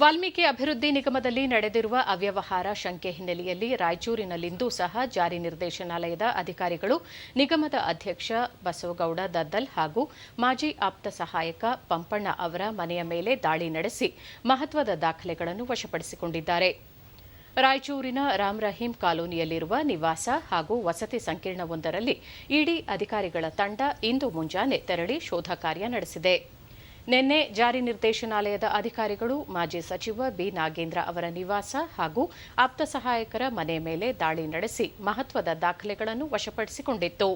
ವಾಲ್ಮೀಕಿ ಅಭಿವೃದ್ಧಿ ನಿಗಮದಲ್ಲಿ ನಡೆದಿರುವ ಅವ್ಯವಹಾರ ಶಂಕೆ ಹಿನ್ನೆಲೆಯಲ್ಲಿ ರಾಯಚೂರಿನಲ್ಲಿಂದು ಸಹ ಜಾರಿ ನಿರ್ದೇಶನಾಲಯದ ಅಧಿಕಾರಿಗಳು, ನಿಗಮದ ಅಧ್ಯಕ್ಷ ಬಸವಗೌಡ ದದ್ದಲ್ ಹಾಗೂ ಮಾಜಿ ಆಪ್ತ ಸಹಾಯಕ ಪಂಪಣ್ಣ ಅವರ ಮನೆಯ ಮೇಲೆ ದಾಳಿ ನಡೆಸಿ ಮಹತ್ವದ ದಾಖಲೆಗಳನ್ನು ವಶಪಡಿಸಿಕೊಂಡಿದ್ದಾರೆ. ರಾಯಚೂರಿನ ರಾಮ್ ರಹೀಂ ಕಾಲೋನಿಯಲ್ಲಿರುವ ನಿವಾಸ ಹಾಗೂ ವಸತಿ ಸಂಕೀರ್ಣವೊಂದರಲ್ಲಿ ಇಡಿ ಅಧಿಕಾರಿಗಳ ತಂಡ ಇಂದು ಮುಂಜಾನೆ ತೆರಳಿ ಶೋಧ ಕಾರ್ಯ ನಡೆಸಿದೆ. ನಿನ್ನೆ ಜಾರಿ ನಿರ್ದೇಶನಾಲಯದ ಅಧಿಕಾರಿಗಳು, ಮಾಜಿ ಸಚಿವ ಬಿ. ನಾಗೇಂದ್ರ ಅವರ ನಿವಾಸ ಹಾಗೂ ಆಪ್ತ ಸಹಾಯಕರ ಮನೆ ಮೇಲೆ ದಾಳಿ ನಡೆಸಿ ಮಹತ್ವದ ದಾಖಲೆಗಳನ್ನು ವಶಪಡಿಸಿಕೊಂಡಿತ್ತು.